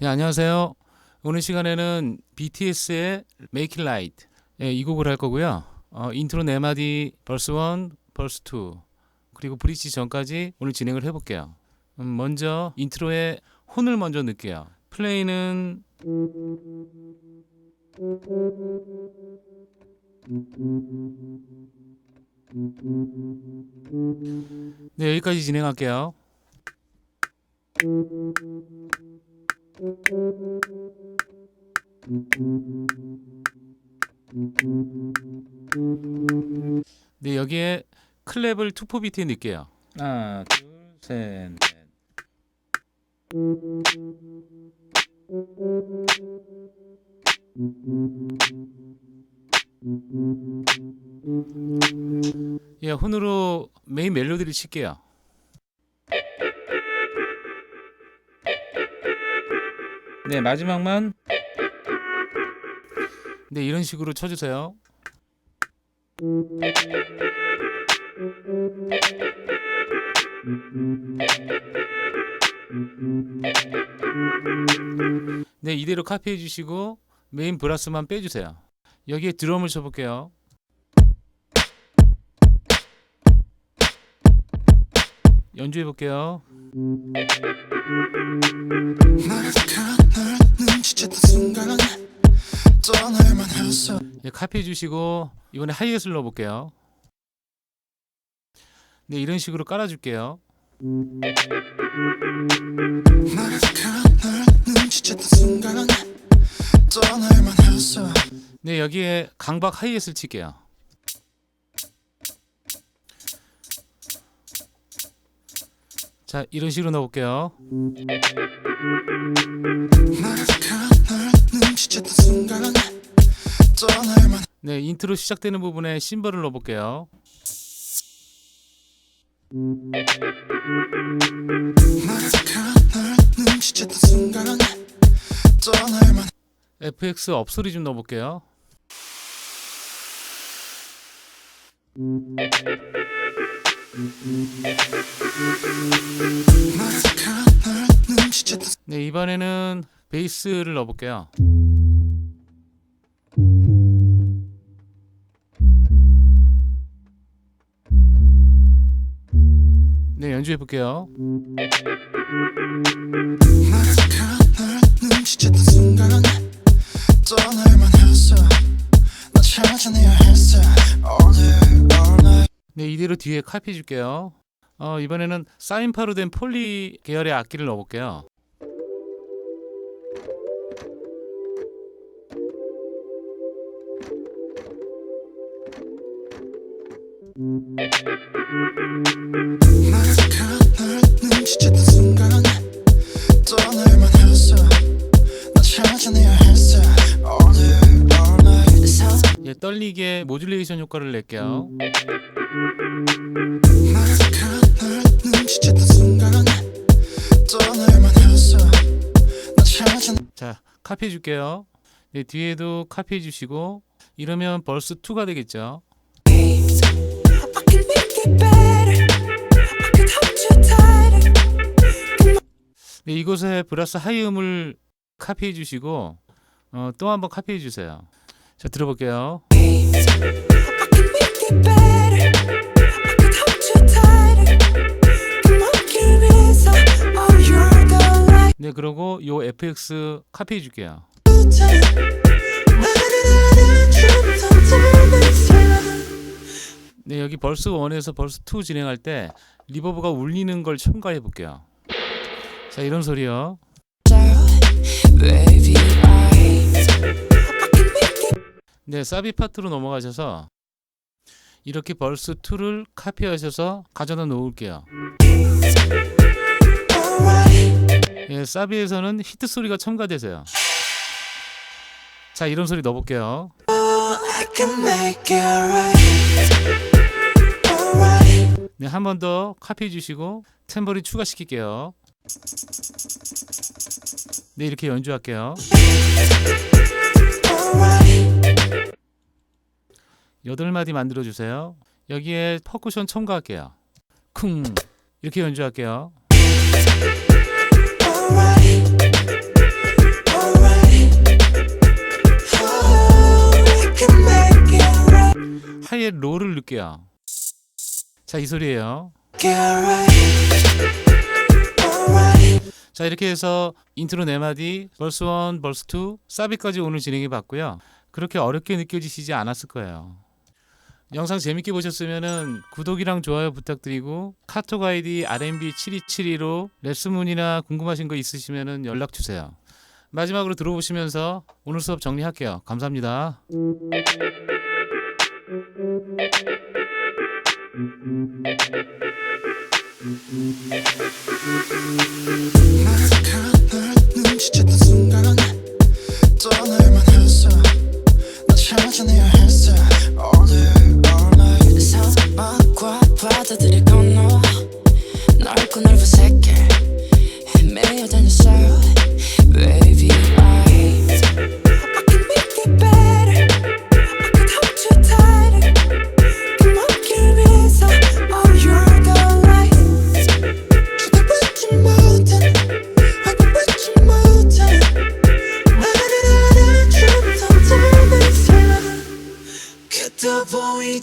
네, 안녕하세요. 오늘 시간에는 BTS의 Make It Light 예, 이 곡을 할 거고요. 어, 인트로 네 마디, 벌스 1, 벌스 2 그리고 브릿지 전까지 오늘 진행을 해볼게요. 음, 먼저 인트로의 혼을 먼저 넣을게요. 플레이는 네 여기까지 진행할게요. 네 여기에 클랩을 투포 비트에 넣을게요. 하나, 둘, 셋, 넷. 예, 혼으로 메인 멜로디를 칠게요. 네, 마지막만 네, 이런 식으로 쳐주세요. 네, 이대로 카피해 주시고 메인 브라스만 빼주세요. 여기에 드럼을 쳐볼게요. 연주해 볼게요. 네, 카피해 주시고 이번에 하이햇을 넣어 볼게요. 네, 이런 식으로 떠날만 했어 네, 여기에 강박 하이햇을 칠게요. 자, 이런 식으로 넣어볼게요. 네, 인트로 시작되는 부분에 심벌을 넣어볼게요. FX 업소리 좀 넣어볼게요. 네, 이번에는 베이스를 넣어볼게요. 네, 연주해 볼게요. 떠날만 했어 나 찾아내야 했어 night 네, 이대로 뒤에 카피 줄게요. 어, 이번에는 사인파로 된 폴리 계열의 악기를 넣어볼게요. 떨리게 모듈레이션 효과를 낼게요. 나 찾아내 자, 카피해 줄게요. 네, 뒤에도 카피해 주시고 이러면 벌스 2가 되겠죠. 네, 이곳에 브라스 하이 음을 카피해 주시고 어, 또 한번 카피해 주세요. 자, 들어볼게요. Oh, 네, 그리고 요 FX 카피해 줄게요. 네, 여기 벌스 1에서 벌스 2 진행할 때 리버브가 울리는 걸 첨가해 볼게요. 자, 이런 소리요. 네, 사비 파트로 넘어가셔서 이렇게 벌스 2를 카피하셔서 가져다 놓을게요. 예, 사비에서는 히트 소리가 첨가되세요. 자, 이런 소리 넣어볼게요. 네, 한 번 더 카피해 주시고 템버린 추가시킬게요. 네, 이렇게 연주할게요. 여덟 마디 만들어 주세요. 여기에 퍼쿠션 첨가할게요. 쿵, 이렇게 연주할게요. 하이에 로를 넣을게요. 자, 이 소리예요. 자, 이렇게 해서 인트로 4마디, 벌스 1, 벌스 2, 사비까지 오늘 진행해 봤고요. 그렇게 어렵게 느껴지시지 않았을 거예요. 영상 재밌게 보셨으면 구독이랑 좋아요 부탁드리고 카톡 아이디 rmb7272로 레슨 문의나 궁금하신 거 있으시면 연락 주세요. 마지막으로 들어보시면서 오늘 수업 정리할게요. 감사합니다. 널 눈치챘던 순간 떠날